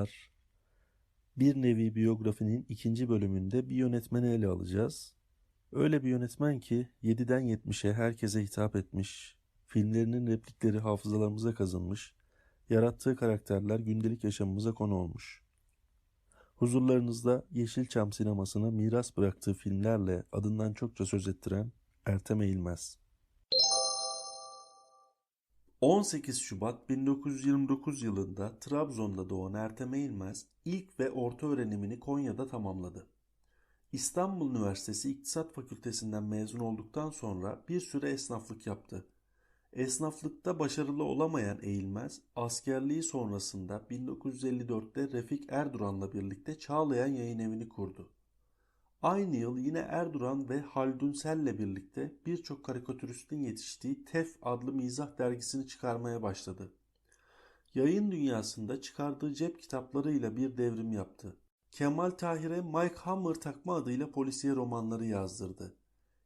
Merhabalar. Bir nevi biyografinin ikinci bölümünde bir yönetmeni ele alacağız. Öyle bir yönetmen ki 7'den 70'e herkese hitap etmiş, filmlerinin replikleri hafızalarımıza kazınmış, yarattığı karakterler gündelik yaşamımıza konu olmuş. Huzurlarınızda Yeşilçam sinemasına miras bıraktığı filmlerle adından çokça söz ettiren Ertem Eğilmez. 18 Şubat 1929 yılında Trabzon'da doğan Ertem Eğilmez ilk ve orta öğrenimini Konya'da tamamladı. İstanbul Üniversitesi İktisat Fakültesinden mezun olduktan sonra bir süre esnaflık yaptı. Esnaflıkta başarılı olamayan Eğilmez, askerliği sonrasında 1954'te Refik Erduran'la birlikte Çağlayan Yayın Evi'ni kurdu. Aynı yıl yine Erduran ve Haldun Sel'le birlikte birçok karikatüristin yetiştiği Tef adlı mizah dergisini çıkarmaya başladı. Yayın dünyasında çıkardığı cep kitaplarıyla bir devrim yaptı. Kemal Tahir'e Mike Hammer takma adıyla polisiye romanları yazdırdı.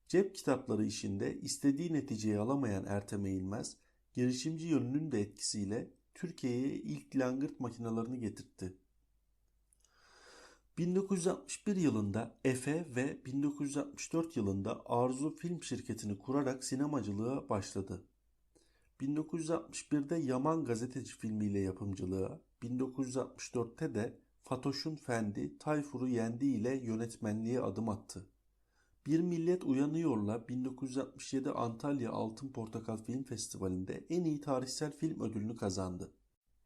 Cep kitapları işinde istediği neticeyi alamayan Ertem Eğilmez, girişimci yönünün de etkisiyle Türkiye'ye ilk langırt makinalarını getirtti. 1961 yılında Efe ve 1964 yılında Arzu Film Şirketi'ni kurarak sinemacılığa başladı. 1961'de Yaman Gazeteci filmiyle yapımcılığa, 1964'te de Fatoş'un Fendi Tayfur'u yendi ile yönetmenliğe adım attı. Bir Millet Uyanıyor'la 1967 Antalya Altın Portakal Film Festivali'nde en iyi tarihsel film ödülünü kazandı.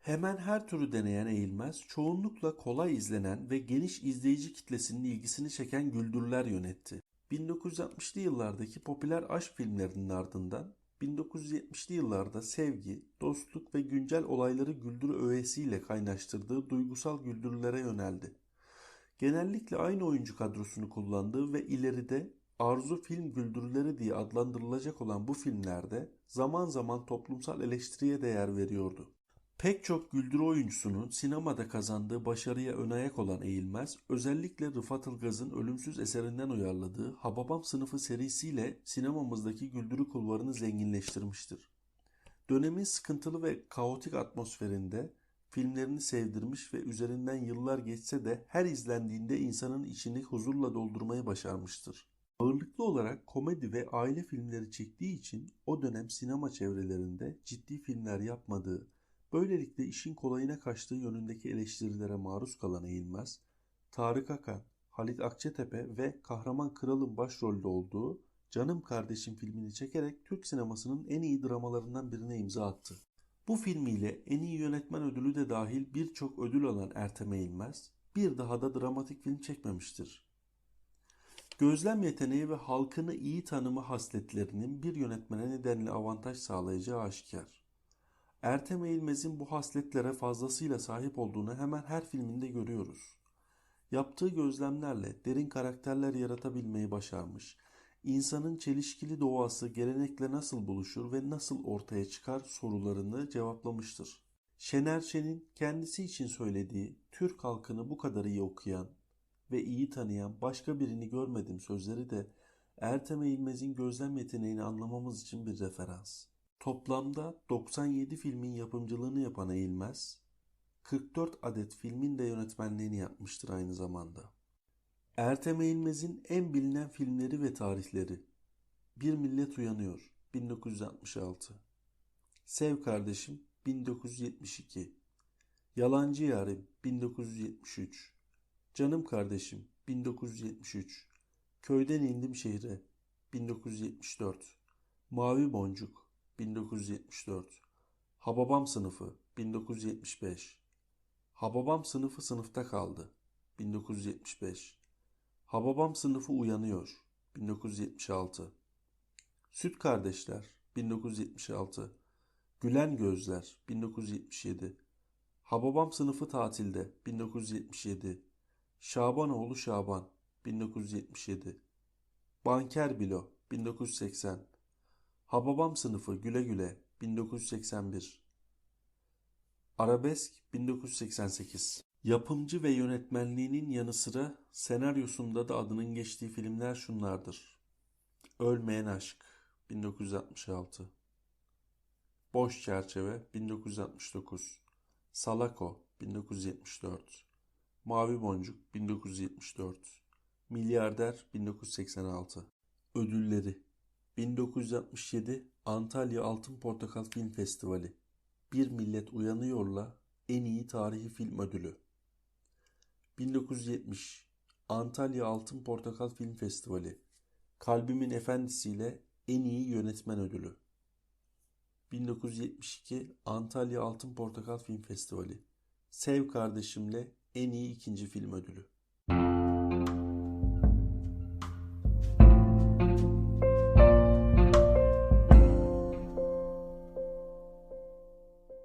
Hemen her türü deneyen Eğilmez, çoğunlukla kolay izlenen ve geniş izleyici kitlesinin ilgisini çeken güldürler yönetti. 1960'lı yıllardaki popüler aşk filmlerinin ardından 1970'li yıllarda sevgi, dostluk ve güncel olayları güldürü öğesiyle kaynaştırdığı duygusal güldürülere yöneldi. Genellikle aynı oyuncu kadrosunu kullandığı ve ileride Arzu Film Güldürüleri diye adlandırılacak olan bu filmlerde zaman zaman toplumsal eleştiriye değer veriyordu. Pek çok güldürü oyuncusunun sinemada kazandığı başarıya ön ayak olan Eğilmez, özellikle Rıfat Ilgaz'ın ölümsüz eserinden uyarladığı Hababam sınıfı serisiyle sinemamızdaki güldürü kulvarını zenginleştirmiştir. Dönemin sıkıntılı ve kaotik atmosferinde filmlerini sevdirmiş ve üzerinden yıllar geçse de her izlendiğinde insanın içini huzurla doldurmayı başarmıştır. Ağırlıklı olarak komedi ve aile filmleri çektiği için o dönem sinema çevrelerinde ciddi filmler yapmadığı, Böylelikle işin kolayına kaçtığı yönündeki eleştirilere maruz kalan Eğilmez, Tarık Akan, Halit Akçetepe ve Kahraman Kral'ın başrolde olduğu Canım Kardeşim filmini çekerek Türk sinemasının en iyi dramalarından birine imza attı. Bu filmiyle en iyi yönetmen ödülü de dahil birçok ödül alan Ertem Eğilmez, bir daha da dramatik film çekmemiştir. Gözlem yeteneği ve halkını iyi tanıma hasletlerinin bir yönetmene nedenli avantaj sağlayacağı aşikar. Ertem Eğilmez'in bu hasletlere fazlasıyla sahip olduğunu hemen her filminde görüyoruz. Yaptığı gözlemlerle derin karakterler yaratabilmeyi başarmış. İnsanın çelişkili doğası gelenekle nasıl buluşur ve nasıl ortaya çıkar sorularını cevaplamıştır. Şener Şen'in kendisi için söylediği Türk halkını bu kadar iyi okuyan ve iyi tanıyan başka birini görmedim sözleri de Ertem Eğilmez'in gözlem yeteneğini anlamamız için bir referans. Toplamda 97 filmin yapımcılığını yapan Eğilmez, 44 adet filmin de yönetmenliğini yapmıştır aynı zamanda. Ertem Eğilmez'in en bilinen filmleri ve tarihleri. Bir Millet Uyanıyor 1966 Sev Kardeşim 1972 Yalancı Yarim 1973 Canım Kardeşim 1973 Köyden indim şehre 1974 Mavi Boncuk 1974 Hababam sınıfı 1975 Hababam sınıfı sınıfta kaldı 1975 Hababam sınıfı uyanıyor 1976 Süt kardeşler 1976 Gülen gözler 1977 Hababam sınıfı tatilde 1977 Şabanoğlu Şaban 1977 Banker Bilo 1980 Hababam sınıfı güle güle 1981 Arabesk 1988 Yapımcı ve yönetmenliğinin yanı sıra senaryosunda da adının geçtiği filmler şunlardır. Ölmeyen Aşk 1966 Boş Çerçeve 1969 Salako 1974 Mavi Boncuk 1974 Milyarder 1986 Ödülleri 1967 Antalya Altın Portakal Film Festivali. Bir Millet Uyanıyor'la en iyi tarihi film ödülü. 1970 Antalya Altın Portakal Film Festivali. Kalbimin Efendisi ile en iyi yönetmen ödülü. 1972 Antalya Altın Portakal Film Festivali. Sev Kardeşimle en iyi ikinci film ödülü